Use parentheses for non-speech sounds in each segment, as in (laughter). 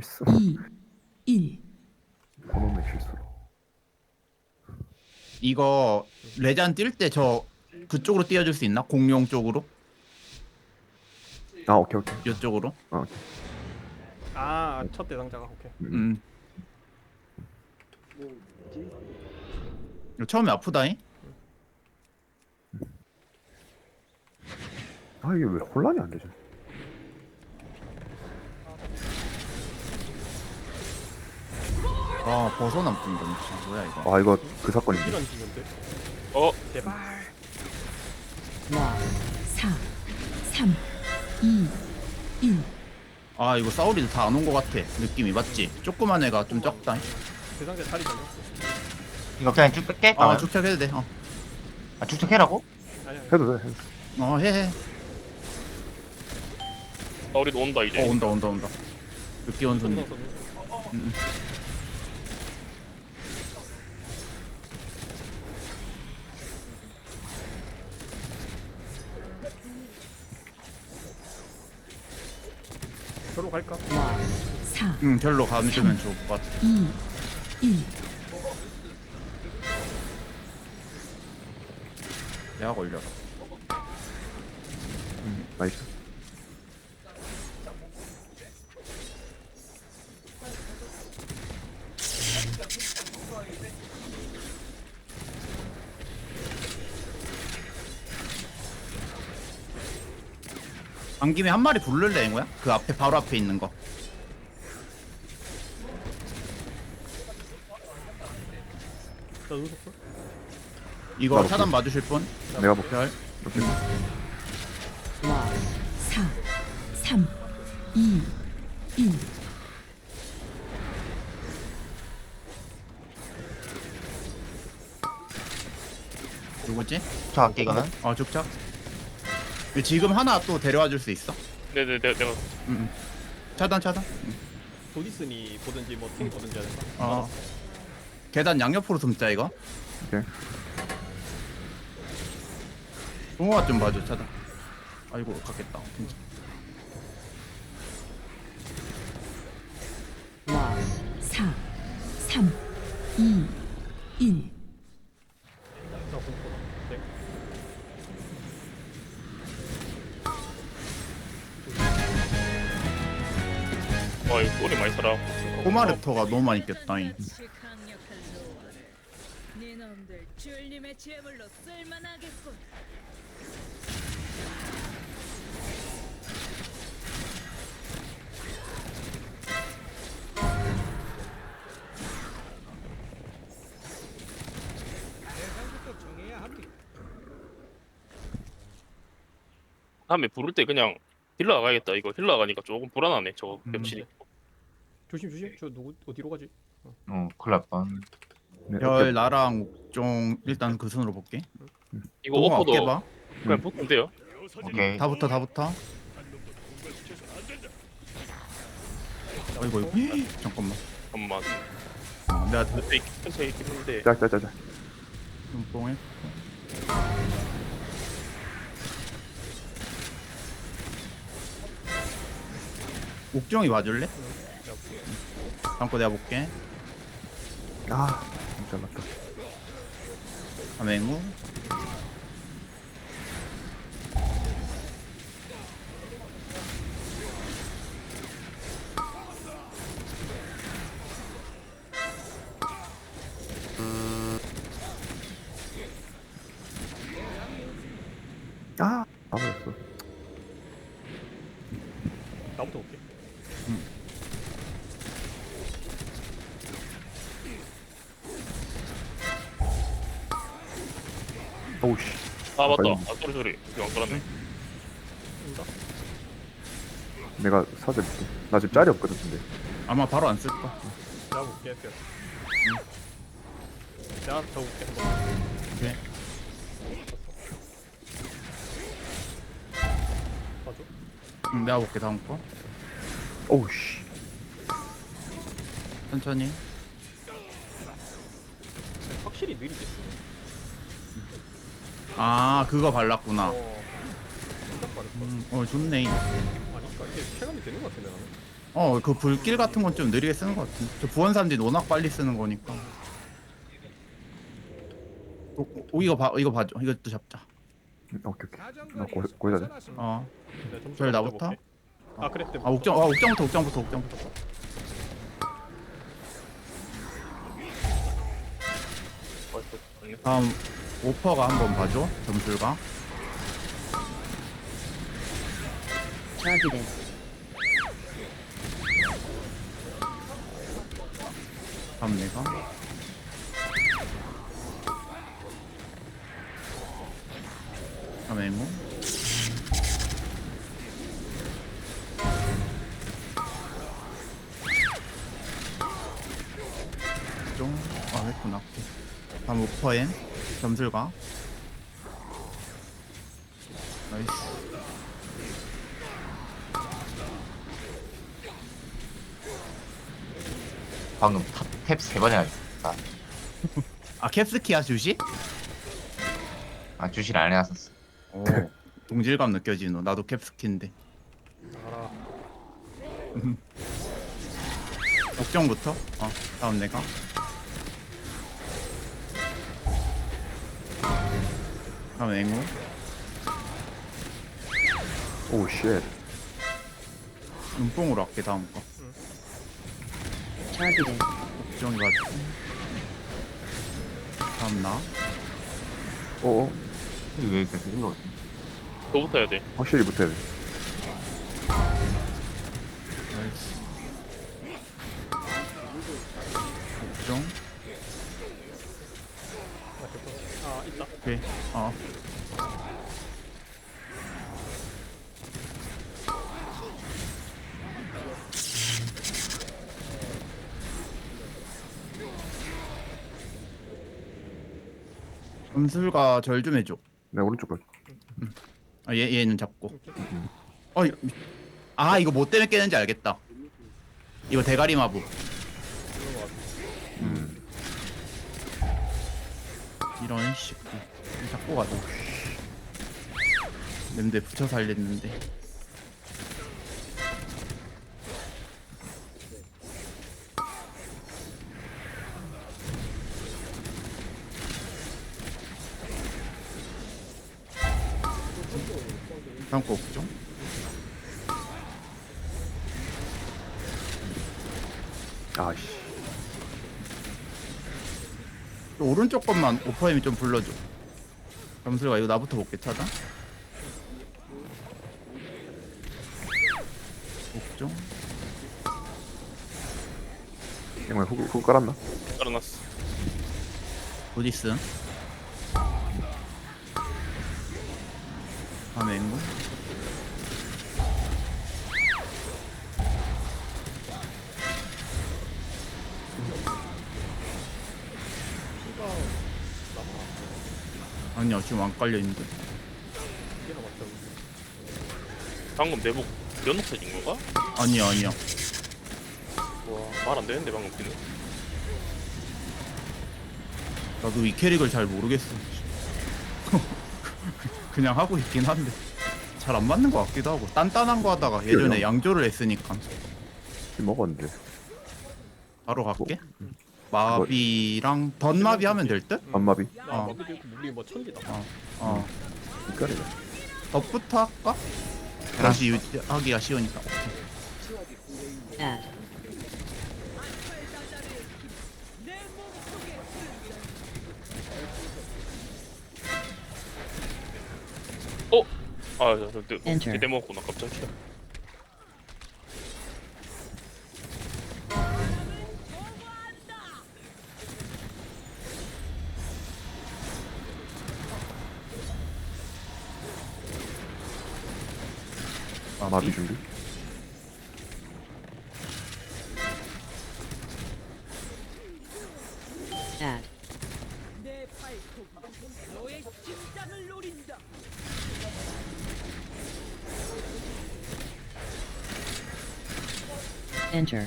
실수. 2, 1. 번호의 실수로. 이거 레잔 뛸 때 저 그쪽으로 띄워줄 수 있나? 공룡 쪽으로? 아 오케이 오케이. 이쪽으로? 아 오케이. 아, 첫 대상자가 오케이. 음. 이거 처음에 아프다잉? 아 이게 왜 혼란이 안 되지? 아 벗어남던 거 진짜 뭐야 이거 아 이거 그 사건인데. 이런. 어 제발. 4, 3, 2, 1. 아 이거 사우리도 다 안 온 거 같아 느낌이 맞지? 조그만 애가 좀 적다 대상자 자리 잡았어. 이거 그냥 쭉 뺄게. 아 아, 축척해도 돼 어. 아 축척해라고? 아니 아니. 해도 돼. 해도 돼. 어 해 해 아, 우리도 온다 이제 어 온다 온다 온다 늦게 온 손님 손 음. 저로 갈까? 4, 응 별로 가면 좋을 것 같아 2, 1. 내가 걸려라 나이스. 안 김에 한 마리 부를래 잉거야? 그 앞에 바로 앞에 있는 거나 눈썹. 이거 차단 봐주실 분? 내가 볼게. 별 4, 3, 2, 1. 누구지? 저 할게 이거는. 어 죽착 이거 지금 하나 또 데려와 줄 수 있어? 네네 네, 내가 응, 응. 차단 차단 도디스니 보든지 뭐 탱이 보든지 하는 거. 어 계단 양옆으로 숨자 이거 오케이. 동호가 좀 봐줘 차단 아이고 갔겠다 진짜 4, 3, 2, 1. 와 이거 꼬리 많이 살아 꼬마르터가 너무 많이 꼈다잉 네 놈들 주님의 제물로 쓸만하겠군. 다음에 부를 때 그냥 힐러 가야겠다 이거 힐러 가니까 조금 불안하네 저거 음. 겹치니 조심 조심. 저 누구 어디로 가지? 어, 큰일 날 뻔. 네, 별 오케이. 나랑 옥종 일단 그 순으로 볼게 이거 오퍼도 봐 그냥 붙으면 돼요 오케이. 다 붙어 다 붙어 아이고 이거 잠깐만 잠깐만 어, 내가 그 근데 근처에 있긴 한데 짜짜짜짜. 눈뽕에 옥정이 와줄래? 다음 거 내가 볼게. 아. 진짜 맞다. 가맹우 아 맞다 빨리. 아 소리 소리 이거 안 깔았네 온다. 내가 사줄게. 나 지금 짤이 없거든 근데. 아마 바로 안 쓸 거. 내가 볼게. 별. 내가 저 볼게 한번. 오케이. 봐줘. 응, 내가 볼게 다음 거. 오우씨. 천천히. 확실히 느리지. 아 그거 발랐구나. 어. 깜짝 놀랐어. 음, 어 좋네. 아니, 그러니까 이게 체감이 되는 것 같은데 나는. 어 그 불길 같은 건 좀 느리게 쓰는 것 같은데 저 부원산지 워낙 빨리 쓰는 거니까 오, 오 이거 봐 이거 봐줘 이것도 잡자 음, 오케이 오케이 나 고, 고자 돼어 네, 점수 먼저 나부터? 볼게. 아 그래 때아 옥정 아 옥정부터 옥정부터 옥정부터 다음 오퍼가 한번 봐줘 점술가. targeted, 내가. 다음 앵무. 좀아 했구나. 다음 오퍼엔 점술가 나이스 방금 탭세번 해야겠다. 아 캡스키야 주시? 아 주시를 안 해놨었어. 오 동질감 느껴지노 나도 캡스키인데 알아. 옥정부터 (laughs) 어 다음 내가 다음 앵무. 오 쉣 눈뽕으로 할게 다음 거. targeted, 옥정이 맞고 다음 나. 어어. 이게 왜 이렇게 생겨? 그거부터 해야 돼. 확실히 붙어야 돼 나이스 옥정 아 있다. 오케이 어 점술가 절 좀 해줘. 내 오른쪽 걸 아, 얘, 얘는 잡고. 어, 이- 아 이거 뭐 때문에 깨는지 알겠다. 이거 대가리 마부. 음. 이런 식 잡고 가자. 냄새 붙여 살렸는데 다음 거 없죠? 아씨 또 오른쪽 것만 오퍼햄이 좀 불러줘 점수가 이거 나부터 볼게 차다 옥정 정말 훅, 훅 깔았나? 깔아놨어. 보디스 다음 아니야 지금 안 깔려있는데. 방금 내복 몇 녹차진 건가? 아니야 아니야 와 말 안 되는데 방금 그는. 나도 이 캐릭을 잘 모르겠어 (laughs) 그냥 하고 있긴 한데 잘 안 맞는 것 같기도 하고 단단한 거 하다가 예전에? 양조를 했으니까 먹었는데 바로 갈게 마비랑 던마비 하면 될 듯? 안마비 아 어. 먹기도 있고 물리 뭐 천지다. 어, 어. 이까리네 덧부터 할까? 다시 유지하기가 쉬우니까 어? 아, Enter. 그때 먹었구나 깜짝이 마비 준비 enter,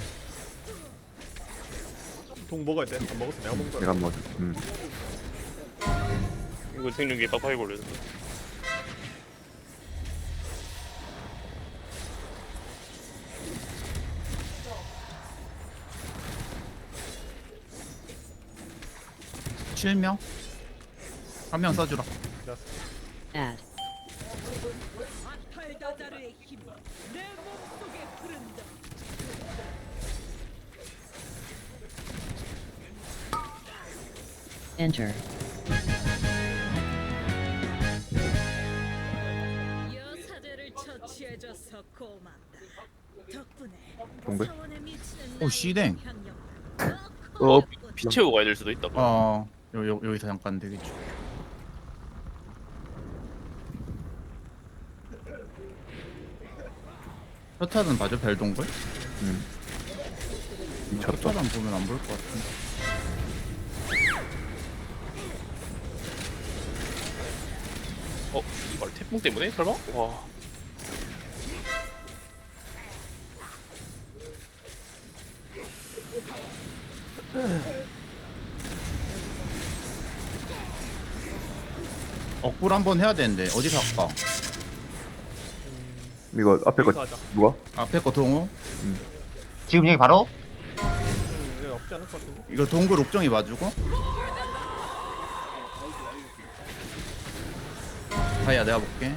동 먹어야 돼. 안 먹었어 내가 먹은 거야. 내가 뭐 음. 이거 생명기 빡빡이 걸려서. 실명 한 명 써주라 Add. 아탈다자르의 힘이 내 몸속에 흐른다. Enter. 여사제를 처치해줘서 고맙다. 덕분에 동굴? 사원에 미치는 오, 씨댕. 향연 어, 피 채우고 가야 될 수도 있다. 어 요, 요, 여기서 잠깐 되겠죠 셔타는 봐줘 별동굴? 미쳤다. 셔타는 보면 안 볼 것 같은데 어, 이발 태풍 때문에 설마? 와. 억굴 한번 해야 되는데 어디서 할까? 이거 앞에 거 하자. 누가? 앞에 거 동호? 지금 여기 바로 음, 이거 없지 않을 것 같은데. 이거 동굴 옥정이 봐주고 다이야 내가 볼게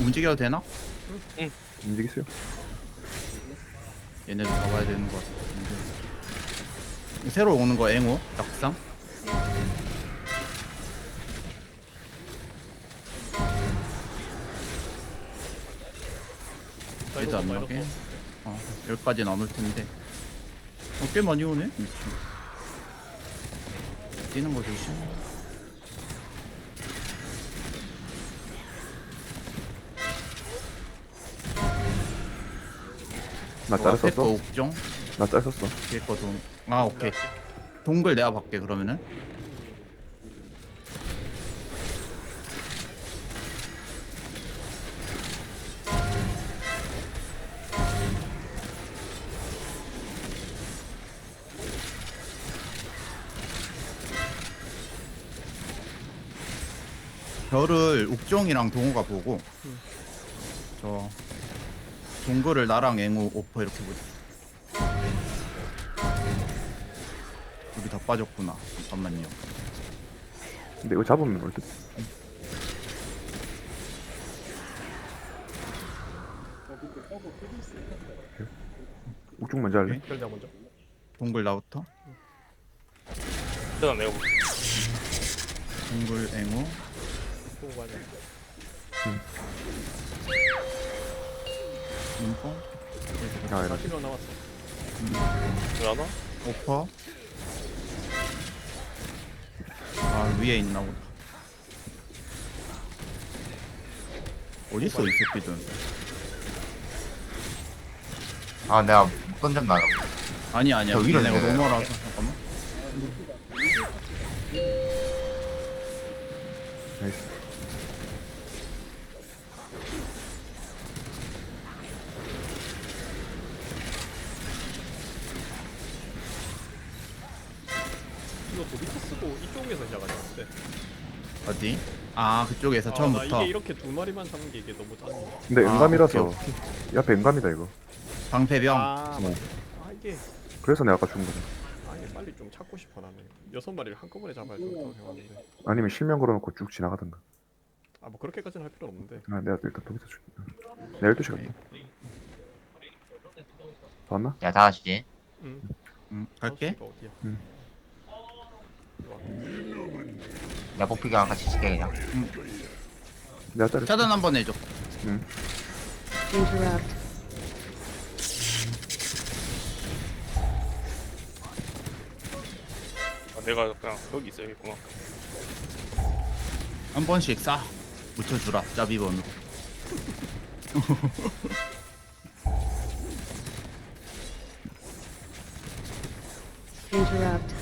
움직여도 되나? 움직이세요. 얘네들 잡아야 되는 것 같은데 새로 오는 거 앵호 낙상? 얘도 안 나게? 어, 여기까지 남을 텐데. 어, 꽤 많이 오네? 미친. 뛰는 거 조심 나짤 앞에 거 썼어. 옥정? 나짤 썼어. 뒤에 거 동... 아 오케이. 동글 내가 받게 그러면은. 별을 옥정이랑 동호가 보고. 저 동글을 나랑 앵우 오퍼 이렇게 보자 여기 다 빠졌구나 잠깐만요 근데 이거 잡으면 올 듯. 우측 먼저 할래? 결자 먼저. 동글 나부터 일단 내가 볼게. 동글 앵우 보고 가자. 눈뽕 아, 이런. 필요 남았어. 왜 하나? 오퍼 아 위에 있나 보다 어딨어 이 새끼들 아 내가 못 던졌나 봐. 아니 아니야 저 위로 내가 있네. 넘어라서 잠깐만 나이스. 이거 도비트 쓰고 이쪽에서 시작하자. 네. 어디? 아 그쪽에서 아, 나 처음부터 이게 이렇게 두 마리만 잡는 게 이게 너무 짜증나. 근데 아, 오케이, 이 앞에 응감이다 이거. 방패병 아, 뭐. 아 이게 그래서 내가 아까 준 거야. 아 이게 빨리 좀 찾고 싶어 나는. 여섯 마리를 한꺼번에 잡아야 좋다고 생각하는데. 아니면 실명 걸어놓고 쭉 지나가던가. 아 뭐 그렇게까지는 할 필요 는 없는데. 아 내가 일단 줄게. 내가 12시 갈게. 봤나? 야 다가시지. 응. 응, 갈게 다섯 시가 어디야? 응. 이리 와. 내가 뽑히기랑 같이 칠게 그냥. 내가 짤 차단 한 번 해줘 Interrupt. 아, 내가 그냥 여기 있어야겠구나. 한 번씩 싹 묻혀주라 짜비번으로 Interrupt.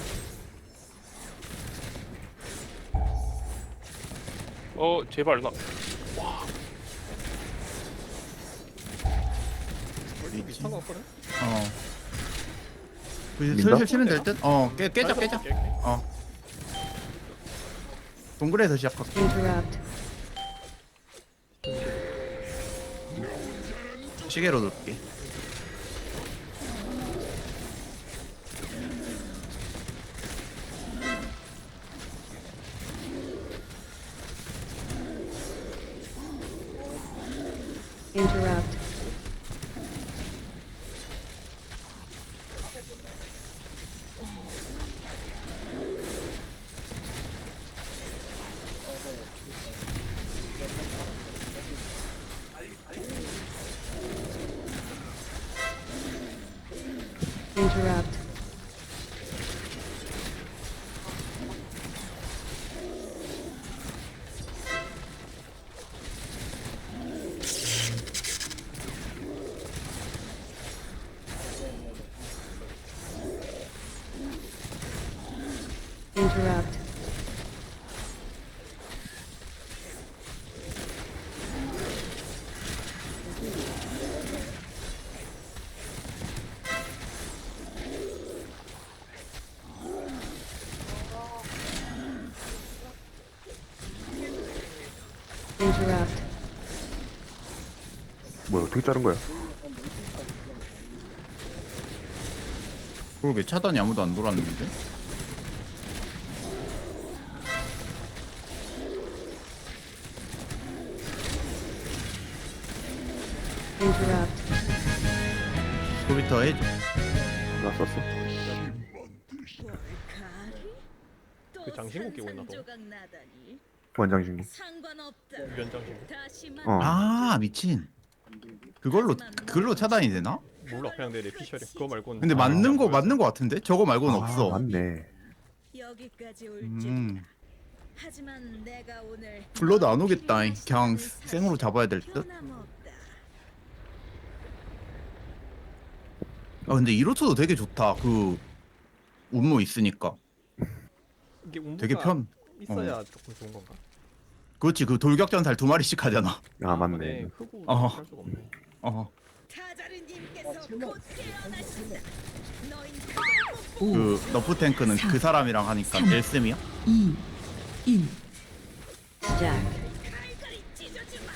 어 제발 나. 와. 미친 거 같거든. 어. 이제 슬슬 치면 될 듯? 어, 깨, 깨자, 깨자. 어. 동굴에서 시작할게. 시계로 놓을게. Interrupt. Interrupt. Interrupt. 뭐야 어떻게 자른 거야? 그러게 차단이 아무도 안 돌았는데. Interrupt. 스쿠비터 해줘. 나 썼어. 그 장신구 끼고 있나, 너? 원장 중기. 상관없다. 유연장 신고. 다시 만 어. 아 미친. 그걸로 그걸로 차단이 되나? 몰라 그냥 내 레피셜이 그거 말고는 근데 다 맞는 거. 맞는 거 같은데? 저거 말고는 아, 없어. 맞네. 여기까지 올 음. 하지만 내가 오늘 불러도 안 오겠다. 그냥 생으로 잡아야 될 듯. 변함없다. 아 근데 이로트도 되게 좋다. 그 운모 있으니까 이게 운부가 되게 편. 있어야 조금 좋은 건가? 그렇지 그 돌격전살 두 마리씩 하잖아. 아 맞네. 네, 흑우 어. 할 수가 없네. 어. 타자르님께서 곧 깨어나신다. 너희 그 너프 탱크는 그 사람이랑 하니까 엘스미야? 2, 1. Stack. 갈갈이 찢어주마.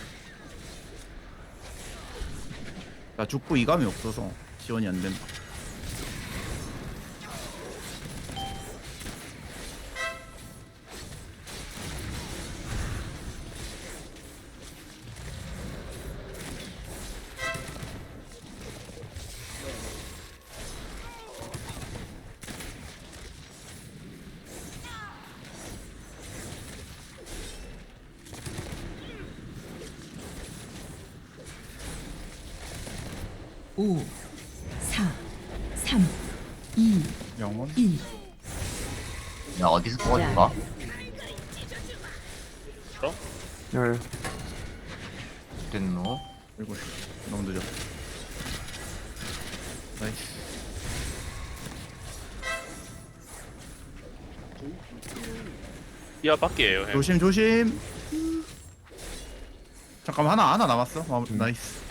나 죽부 이감이 없어서 지원이 안 된다. 오, 영원? 일. 야 어디서 뽑아줄까? 야, 됐노? 이거 너무 늦어. 나이스. 이하 밖이에요. 형. 조심 조심. 잠깐만 하나 하나 남았어. 마, 나이스.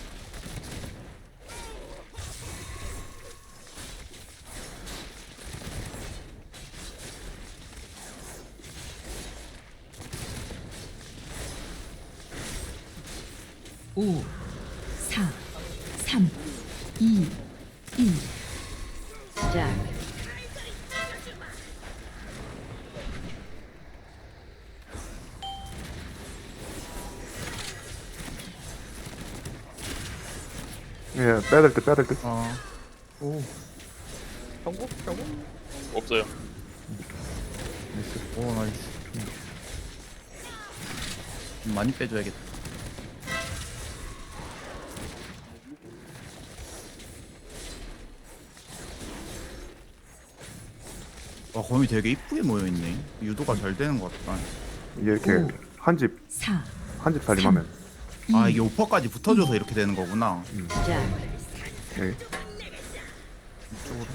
오, 사, 삼, 이, 일. Stack. 예, 빼야 될 듯, 빼야 될 듯. 어. 오. 경고? 경고? 없어요. 나이스. 오 나이스. 좀 많이 빼줘야겠다. 와 검이 되게 이쁘게 모여있네. 유도가 잘 되는 것 같다. 이게 이렇게 오. 한 집, 사, 한집 살림하면. 아 이게 오퍼까지 붙어줘서 이렇게 되는 거구나. Stack. 예. 이쪽으로